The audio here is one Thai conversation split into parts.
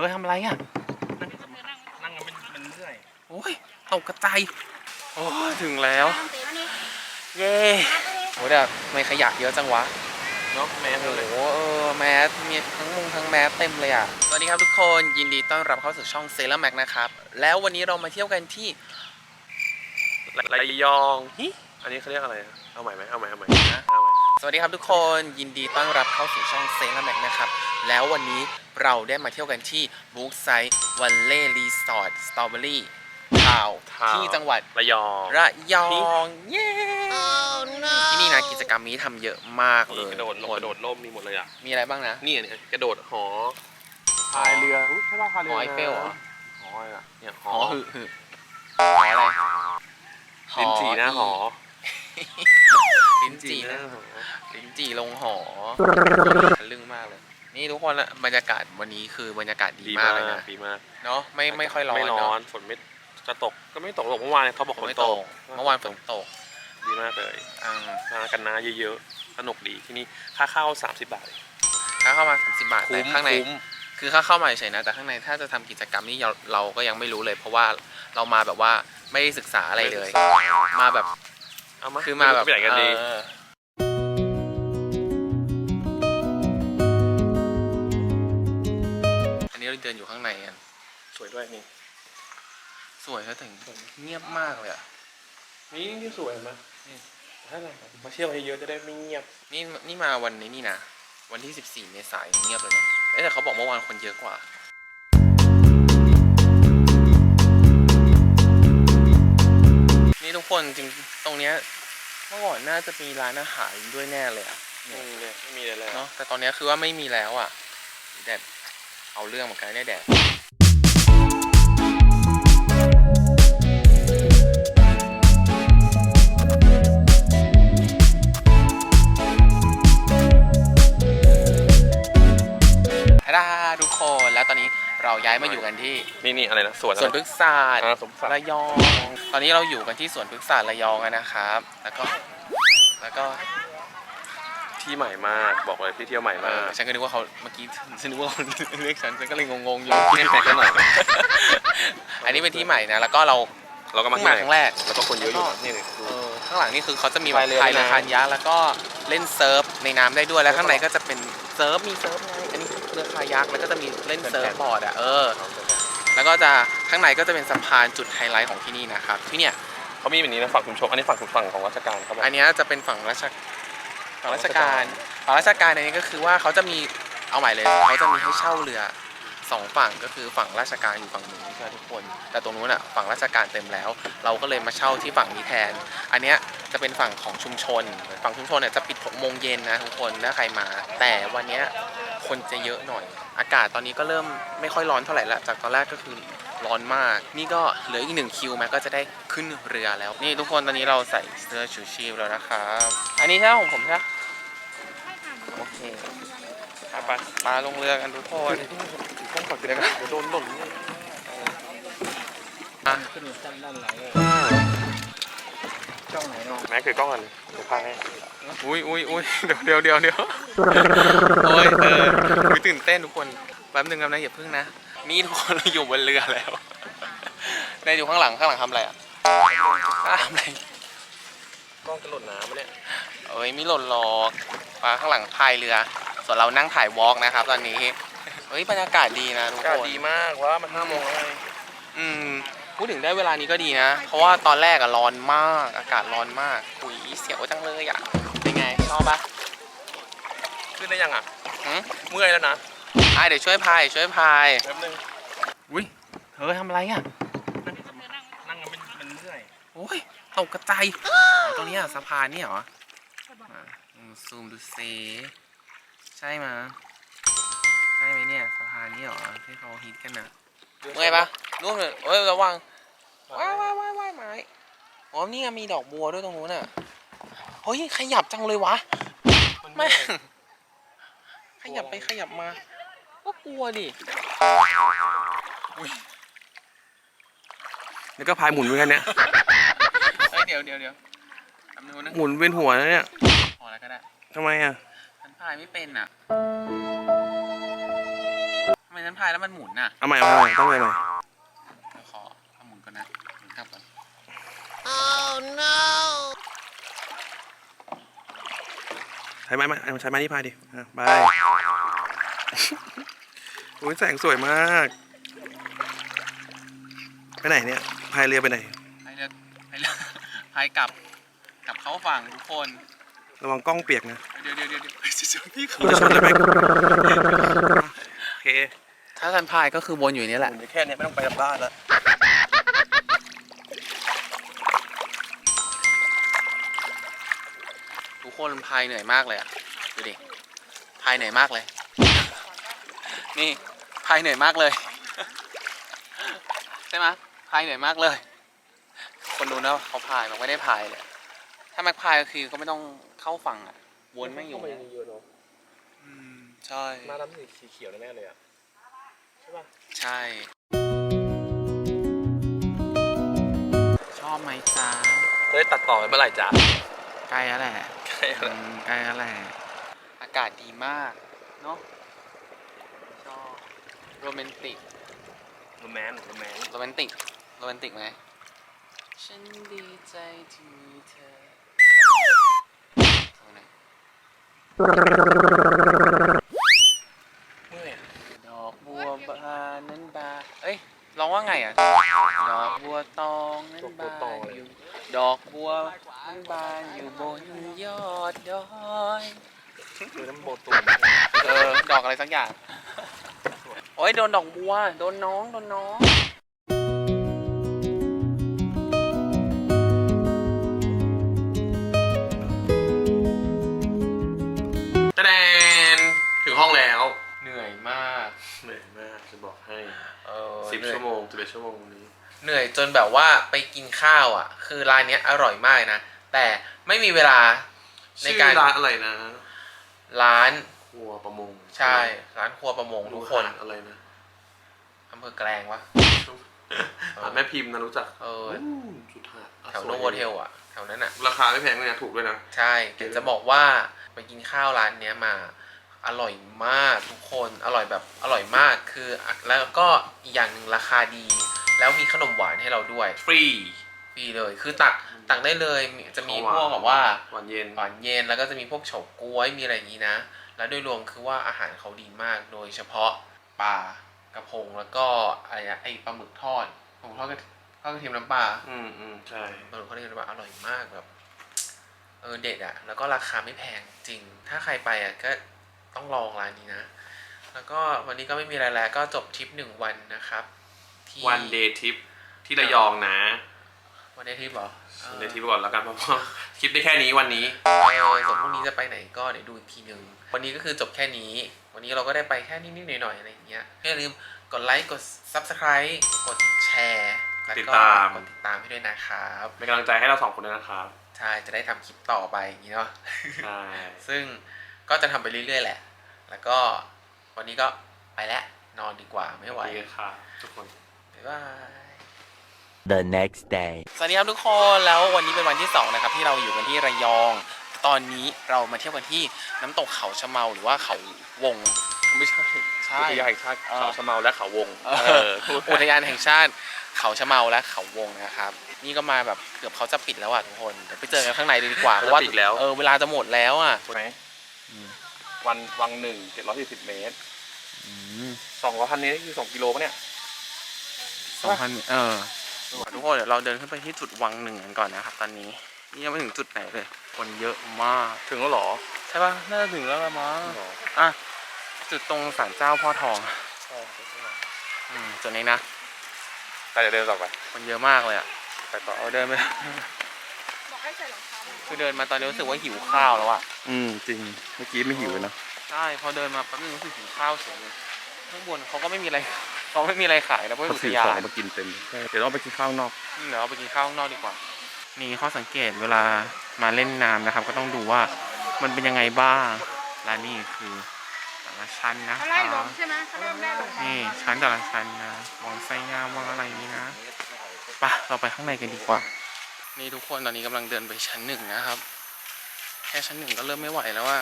อทำอะไรอะนั่งกันเป็นเป็นเรื่อยโอ้ยตกกระจายโอ้ยถึงแล้ว เย้โหแต่ทำไม่ขยะเยอะจังวะเนาะแมสโอ้เลยโหเออแมสมีทั้งมุงทั้งแมสเต็มเลยอะสวัสดีครับทุกคนยินดีต้อนรับเข้าสู่ช่องเซเลอร์แม็กนะครับ แล้ววันนี้เรามาเที่ยวกันที่ระยองฮิอันนี้เขาเรียกอะไรอะเอาใหม่ไหมเอาใหม่เอาใหม่นะเอาใหม่ สวัสดีครับทุกคนยินดีต้อนรับเข้าสู่ช่องเซเลอร์แม็กนะครับ แล้ววันนี้เราได้มาเที่ยวกันที่บุ๊กไซต์วันเล่รีสอร์ทสตรอเบอรี่ทาวที่จังหวัดระยองระยองเย้ที่นี่นะกิจกรรมนี้ทำเยอะมากเลนี่ยกระโดดลงกระโดดร่มมีหมดเลยอะมีอะไรบ้างนะ นี่อันนี้กระโดดหอพายเรืออุ๊ยใช่ป่ะพายเรือหอไอเฟลเหรอ หออะไรอะเนี่ยหหออหึหึหออะไรลิ้นจี่หน้าหอ ลิ้นจี่หนะน้าหอลิ้นจี่ลงหอทะลึ่งมากเลย นี่ทุกคนละบรรยากาศวันนี้คือบรรยากาศดีมามดีากกเลยนะดีมากเนาะไม่ไม่ค่อยร้อนไม่ร้อเนาะนฝนไม่จะตกก็ไม่ตกหรอกเมื่อวานเขาบอกฝฝนนไม่ตตกกเมื่อวานฝนตกดีมากเลยอ่ามากันนะเยอะๆสนุกดีที่นี่ค่าเข้า30 บาทเองถ้าเข้ามา30บาทแต่คุ้มข้างใน คุ้มคือถ้าเข้ามาเฉยๆนะแต่ข้างในถ้าจะทำกิจกรรมนี่เราเราก็ยังไม่รู้เลย เพราะว่าเรามาแบบว่าไม่ได้ศึกษาอะไรเลย มาแบบ เอามาคือมาแบบไปไหนกันดีเอออันนี้เราเดินอยู่ข้างในกัน สวยด้วยนี่ สวยแล้วแต่เงียบมากเลยอะ นี่นี่สวยเห็นไหมนี่ถ้าเรามาเที่ยวเยอะๆจะได้ไม่เงียบ นี่นี่มาวันนี้นี่นะ วันที่ 14 เมษายนเงียบเลยนะเอ้ยแต่เขาบอกเมื่อวานคนเยอะกว่า คนจริงตรงเนี้ยเมื่อก่อนน่าจะมีร้านอาหารด้วยแน่เลยอะไม่มีเลยไม่มีเลยแล้วเนาะแต่ตอนเนี้ยคือว่าไม่มีแล้วอะแดดเอาเรื่องเหมือนกันเนี่ยแดดฮัลโหลทุกคนแล้วตอนนี้ เราย้ายมาอยู่กันที่นี่นี่อะไรนะสวนสวนพฤกษาสตร์อ่าสวนพฤกษาระยอง ตอนนี้เราอยู่กันที่สวนพฤกษศาสตร์ระยองกันนะครับ แล้วก็แล้วก็ที่ใหม่มากบอกเลยที่เที่ยวใหม่เอมาอกฉันก็นึกว่าเขาเมื่อกี้ฉันนึกว่าเขาเรียกฉันฉันก็เลยงงๆอยู่ที่ไหนกันหน่อยอันนี้เป็นที่ใหม่นะแล้วก็เราเราก็มาเพิ่งที่มาไหนครั้งแรกแล้วก็คนเยอะอยู่นะนี่เลยเออข้างหลังนี่คือเขาจะมีแบบพายเรือพายเรือในน้ำคานยักษ์แล้วก็เล่นเซิร์ฟในน้ำได้ด้วยแล้วข้างในก็จะเป็นเซิร์ฟมีเซิร์ฟไงอันนี้ เรือคายักแล้วก็จะมีเล่นเซิร์ฟบอร์ดอะเออ แล้วก็จะข้างในก็จะเป็นสะพานจุดไฮไลท์ของที่นี่นะครับ ที่เนี่ยเขามีแบบนี้นะฝั่งชุมชนอันนี้ฝั่งฝั่งของราชการเขาบอกอันเนี้ยจะเป็นฝั่งราชฝั่งราชการฝั่งราชการในนี้ก็คือว่าเขาจะมีเอาใหม่เลยเขาจะมีให้เช่าเรือสองฝั่งก็คือฝั่งราชการอยู่ฝั่งนู้นใช่ไหมทุกคน แต่ตรงนู้นอะฝั่งราชการเต็มแล้ว เราก็เลยมาเช่าที่ฝั่งนี้แทน อันเนี้ยจะเป็นฝั่งของชุมชน ฝั่งชุมชนเนี่ยจะปิด6โมงเย็นนะทุกคนถ้าใครมา แต่วันเนี้ย คนจะเยอะหน่อย อากาศตอนนี้ก็เริ่มไม่ค่อยร้อนเท่าไหร่ละจากตอนแรกก็คือร้อนมาก นี่ก็เหลืออีกหนึ่งคิวแม้ก็จะได้ขึ้นเรือแล้ว นี่ทุกคนตอนนี้เราใส่เสื้อชูชีพแล้วนะครับอันนี้ใช่ของผมใช่ไหมโอเคไปไปมาลงเรือกันทุกคนต้องฝากเดี๋ยวนะเดี๋ยวโดนหล่นนี่อะ ขึ้นด้านด้านหลังเลยช่องไหนเนาะแม็กคือกล้องอันเดี๋ยวพาให้อุ้ยอุ้ยอุ้ยเดี๋ยวเดี๋ยวเดี๋ยวเดี๋ยวโอ้ยเอออุ๊ยตื่นเต้นทุกคนแป๊บนึงครับนะอย่าพึ่งนะ นี่ทุกคนเราอยู่บนเรือแล้วนายอยู่ข้างหลังข้างหลังทำอะไรอะอะทำอะไรกล้องจะหล่นน้ำมะเนี่ยเอ้ยไม่หล่นหรอกปลาข้างหลังพายเรือ ส่วนเรานั่งถ่ายวอล์กนะครับ ตอนนี้เฮ้ยบรรยากาศดีนะทุกอากาศคนดีมากว่ามันห้าโมงแล้วไงอืม พูดถึงได้เวลานี้ก็ดีนะ เพราะว่าตอนแรกอะร้อนมาก อากาศร้อนมากอุยเสียวจังเลยอะเป็นไงชอบปะขึ้นได้ยังอะหืมเมื่อยแล้วนะอะเดี๋ยวช่วยพาย ช่วยพาย แป๊บนึงอุ้ย เธอทำอะไรอะนั่งกันเป็นเป็นเรื่อยโอ้ยตกกระจายตรงเนี้ยสะพานเนี่ยเหรออะอืมซูมดูเซใช่มะใช่ไหมเนี่ยสะพานนี่เหรอที่เขาฮิตกันนะ เมื่อยปะนู่นเลยเอ้ยระวังว้ายว้ายว้ายว้ายไม้อ๋อนี่ไงมีดอกบัวด้วยตรงนู้นอะเฮ้ยขยับจังเลยวะมันแม่เมื่อยงขยับไปขยับมา ก็กลัวดิแล้วก็พายหมุนเหมือนกันเนี่ยเฮ้ยเดี๋ยวเดี๋ยวเดี๋ยวทำนู้นนะหมุนเวียนหัวนะเนี่ยพอแล้วก็ได้ทำไมอะฉันพายไม่เป็นอะทำไมฉั นฉันพายแล้วมันหมุนน่ะเอาใหม่เอาใหม่ต้องไงใหม่เดี๋ยวขอเอาหมุนก่อนนะหมุนกลับก่อนใช้ไม้มาเอาใช้ไม้นี่พายดิอะบายโอ้ยแสงสวยมาก ไปไหนเนี่ยพายเรือไปไหน พายเรือพายเรือพายกลับกลับเข้าฝั่งทุกคน ระวังกล้องเปียกนะเดี๋ยวเดี๋ยวเดี๋ยวเดี๋ยวจะชนพี่เขาจะชนเลยไหมโอเค ถ้าฉันพายก็คือวนอยู่นี่แหละ แค่เนี้ยไม่ต้องไปทำบ้านแล้วทุกคนพายเหนื่อยมากเลยอะดูดิพายเหนื่อยมากเลย นี่พายเหนื่อยมากเลย ใช่ไหมพายเหนื่อยมากเลย คนดูนะเขาพายมันไม่ได้พายเลย ถ้าแม็กพายก็คือก็ไม่ต้องเข้าฝั่งอะวนไม่อยู่เนี่ยอืมใช่ มาน้ำสีเขียวแน่เลยอะ ใช่ ชอบไหมจ๊ะจะได้ตัดต่อไปเมื่อไหร่จ๊ะใกล้แล้วแหละใช่แล้วอืมใกล้แล้วแหละอากาศดีมากเนาะชอบโรแมนติก โรแมนโรแมนโรแมนติก โรแมนติกไหมฉันดีใจที่มีเธอเอาหน่อย เมื่อยอะ ดอกบัวบานนั้นบานเอ้ยร้องว่าไงอะ ดอกบัวตองนั้นบานอยู่ ดอกบัวนั้นบานอยู่บนยอดดอย คือน้ำโบตูม เออ ด อกอะไรสักอย่าง โอ้ยโดนดอกบัว โดนน้อง โดนน้องตะแดนถึงห้องแล้ว เหนื่อยมาก เหนื่อยมากจะบอกให้เออสิบเหนื่อยชั่วโมงสิบเอ็ดชั่วโมงวันนี้ เหนื่อยจนแบบว่าไปกินข้าวอะ คือร้านเนี้ยอร่อยมากนะ แต่ไม่มีเวลา ในชื่อการ ร้านอะไรนะ ร้าน ครัวประมง ใช่ ร้านครัวประมงทุกคนหาดอะไรนะอำเภอแกลงวะหาดแม่พิมพ์นะรู้จัก เอออู้สุดหาดอะแถวสโนยโวเทลอะ แถวนั้นอะ ราคาไม่แพงเลยนะถูกด้วยนะ ใช่เดี๋ยวจะบอกว่าไปกินข้าวร้านเนี้ยมา อร่อยมากทุกคน อร่อยแบบอร่อยมาก คืออะแล้วก็อีกอย่างหนึ่งราคาดี แล้วมีขนมหวานให้เราด้วย ฟรี ฟรีเลย คือตักตักได้เลยมีจะมีพวกแบบว่า หวานเย็น หวานเย็น แล้วก็จะมีพวกเฉาก๊วย มีอะไรอย่างนี้นะ แล้วโดยรวมคือว่าอาหารเขาดีมาก โดยเฉพาะปลากระพงแล้วก็อะไรนะไอปลาหมึกทอดปลาหมึกทอดกระทอดกระเทียมน้ำปลาอืมอืมใช่ปลาหมึกทอดกระเทียมน้ำปลาอร่อยมากแบบเออเด็ดอะแล้วก็ราคาไม่แพงจริง ถ้าใครไปอะก็ต้องลองร้านนี้นะ แล้วก็วันนี้ก็ไม่มีอะไรแล้วก็จบทริปหนึ่งวันนะครับที่วันเดย์ทิปที่ระยองนะวันเดย์ทริปเหรอเออเดย์ทิปก่อนแล้วกันเพราะว่าคลิปได้แค่นี้วันนี้เออส่วนพรุ่งนี้จะไปไหนก็เดี๋ยวดูอีกทีหนึ่ง วันนี้ก็คือจบแค่นี้ วันนี้เราก็ได้ไปแค่นิดๆหน่อยๆอะไรอย่างเงี้ยอย่าลืมกดไลค์กด subscribe กดแชร์แล้วติดก็ตาม กดติดตามให้ด้วยนะครับเป็นกำลังใจให้เราสองคนด้วยนะครับใช่จะได้ทำคลิปต่อไปอย่างนี้เนาะ ใช่ซึ่งก็จะทำไปเรื่อยๆแหละ แล้วก็วันนี้ก็ไปแล้วนอนดีกว่าไม่ไหวโอเคครับทุกคน บ๊ายบาย The next day. สวัสดีครับทุกคนแล้ววันนี้เป็นวันที่สองนะครับ ที่เราอยู่กันที่ระยอง ตอนนี้เรามาเที่ยวกันที่น้ำตกเขาชะเมาหรือว่าเขาวง ไม่ใช่ใช่อุทยานแห่งชาติเออเขาชะเมาและเขาวงเอออุทยานแห่งชาติ เขาชะเมาและเขาวงนะครับ นี่ก็มาแบบเกือบเขาจะปิดแล้วอะทุกคนเดี๋ยวไปเจอกันข้างในเลยดีกว่าเพราะว่าปิดแล้ว เออเวลาจะหมดแล้วอะใช่ไหมวันวังหนึ่งเจ็ดร้อยสี่สิบเมตรสองร้อยพันนี้คือสองกิโลปะเนี่ย สองพันเออทุกคนเดี๋ยวเราเดินขึ้นไปที่จุดวังหนึ่งกันก่อนนะครับตอนนี้ นี่ยังไม่ถึงจุดไหนเลย คนเยอะมาก ถึงแล้วเหรอ ใช่ปะน่าจะถึงแล้วละมั้งอะ จุดตรงศาลเจ้าพ่อทองอืมจุดนี้นะแต่จะเดินต่อไปคนเยอะมากเลยอะ ไปต่อเอาเดินไปคือเดินมาตอนนี้รู้สึกว่าหิวข้าวแล้วอะ อืมจริง เมื่อกี้ไม่หิวเลยนะ ใช่ พอเดินมาแป๊บนึงรู้สึกหิวข้าวเฉยเลยข้างบนเขาก็ไม่มีอะไรเขาไม่มีอะไรขายนะเพราะเป็นอุทยานมากินเต็มเดี๋ยวต้องไปกินข้าวนอกอืมเดี๋ยวเราไปกินข้าวข้างนอกดีกว่า นี่ข้อสังเกตเวลามาเล่นน้ำนะครับ ก็ต้องดูว่ามันเป็นยังไงบ้างและนี่คือแต่ละชั้นนะเขาคไล่ลรังบ ใช่ไหมเขาเริ่มไล่ลงนี่ชั้นแต่ละชั้นนะวางไส้งามวางอะไรอย่างนี้นะไปะเราไปข้างในกันดีกว่า นี่ทุกคนตอนนี้กำลังเดินไปชั้นหนึ่งนะครับ แค่ชั้นหนึ่งก็เริ่มไม่ไหวแล้วว่า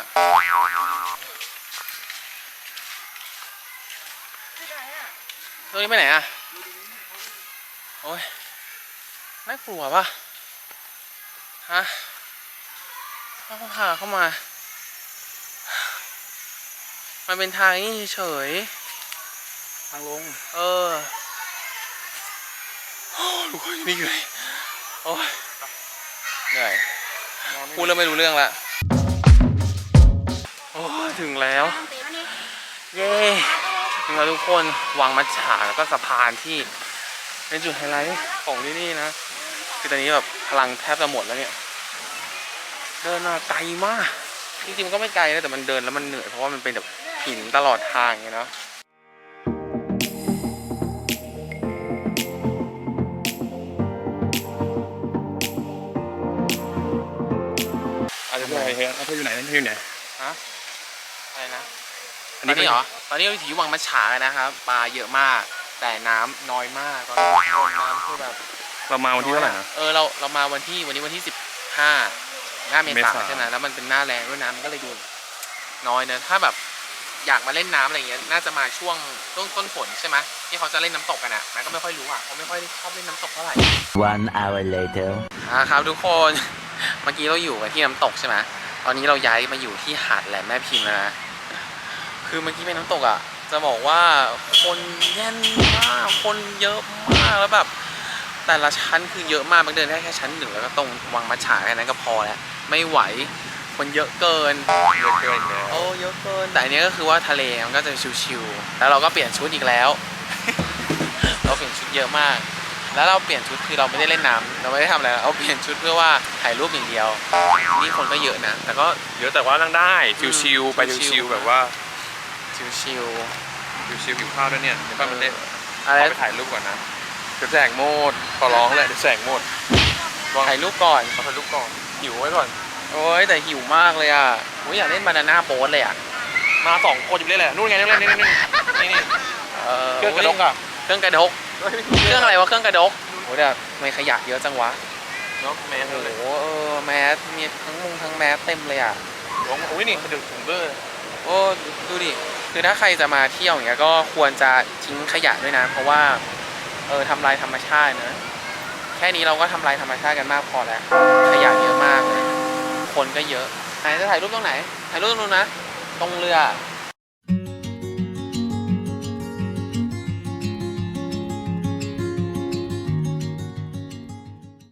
ไม่ได้ตัวนี้ไปไหนอะโอ้ยน่ากลัวปะ ฮะเขาพาเข้ามา มันเป็นทางนี่เฉยทางลงๆเออโอ้ทุกคนอยู่นี่เลยโอ้ยเหนื่อยพูดแล้วไม่รู้เรื่องละโอ้ยถึงแล้ว เย้ถึงแล้วทุกคนวังมัจฉาแล้วก็สะพานที่เป็นจุดไฮไลท์ของที่นี่นะ คือตอนนี้แบบพลังแทบจะหมดแล้วเนี่ย เดินมาไกลมาก จริงๆมันก็ไม่ไกลนะแต่มันเดินแล้วมันเหนื่อยเพราะว่ามันเป็นแบบหินตลอดทางไงเนาะอาจจะไหนเฮ้ยเธออยู่ไหนเธออยู่ไหนฮะอะไรนะอัตนอนนี้นี้เหรอตอนนี้เราอยู่ที่วังมัจฉากันนะครับปลาเยอะมาก แต่น้ำน้อยมากตอนนี้น้ำคือแบบ เรามาวันที่เท่าไหร่นะ เออเราเรามาวันที่วันนี้วันที่สิบห้าหน้าเมเมษาษา ใช่ไหมแล้วมันเป็นหน้าแรงด้วยน้ำมันก็เลยดูน้อยนะถ้าแบบอยากมาเล่นน้ำอะไรเงี้ยน่าจะมาช่วงต้นต้นฝนใช่ไหมที่เขาจะเล่นน้ำตกกันอะแม่ก็ไม่ค่อยรู้อะเขาไม่ค่อยชอบเล่นน้ำตกเท่าไหร่ One hour later. อ่าครับทุกคน เมื่อกี้เราอยู่กันที่น้ำตกใช่ไหมตอนนี้เราย้ายมาอยู่ที่หาดแหลมแม่พิมพ์แล้วนะ คือเมื่อกี้เป็นน้ำตกอะ จะบอกว่าคนแน่นมาก คนเยอะมากแล้วแบบ แต่ละชั้นคือเยอะมากมันเดินได้แค่ชั้นหนึ่งแล้วก็ตรงวังมัจฉาแค่นั้นก็พอแล้วไม่ไหวคนเยอะเกินเยอะเกินแล้วโอ้เยอะเกิน แต่อันนี้ก็คือว่าทะเลมันก็จะชิวๆแล้วเราก็เปลี่ยนชุดอีกแล้ว เราเปลี่ยนชุดเยอะมาก แล้วเราเปลี่ยนชุดคือเราไม่ได้เล่นน้ำเราไม่ได้ทำอะไรเราเปลี่ยนชุดเพื่อว่าถ่ายรูปอย่างเดียวนี่คนก็เยอะนะแต่ก็เยอะแต่ว่านั่งได้ชิวๆไปชิชิววๆๆแบบว่าชิวชิวๆหิวข้าวด้วยเนี่ยเดี๋ยวป้ามันเล่นๆอะไรเอาไปถ่ายรูปก่อนนะ เดี๋ยวแสงโมดขอร้องเลยเดี๋ยวแสงโมดลองถ่ายรูปก่อนขอถ่ายรูปก่อนหิวไว้ก่อน โอ้ยแต่หิวมากเลยอะโอ้ยอยากเล่นบานาน่าโบ๊ทเลยอะ มาสองคนอยู่เลยแหละนู่นไงนู่นไงนี่นี่นี่นี่เออเครื่องกระดกอะเครื่องกระดก เครื่องอะไรวะเครื่องกระดกโอ้ยแต่ทำไม่ขยะเยอะจังวะเนาะแมสโอ้เลยโหเออแมสมีทั้งมุงทั้งแมสเต็มเลยอะโอ้ยนี่เขาดึงถุงเบอร์โอ้ดูดิคือถ้าใครจะมาเที่ยวอย่างเงี้ยก็ควรจะทิ้งขยะด้วยนะ เพราะว่า เออทำลายธรรมชาตินะแค่นี้เราก็ทำลายธรรมชาติกันมากพอแล้วขยะเยอะมากเลยคนก็เยอะไหนจะถ่ายรูปตรงไหนถ่ายรูปตรงนู้นนะ ตรงเรือ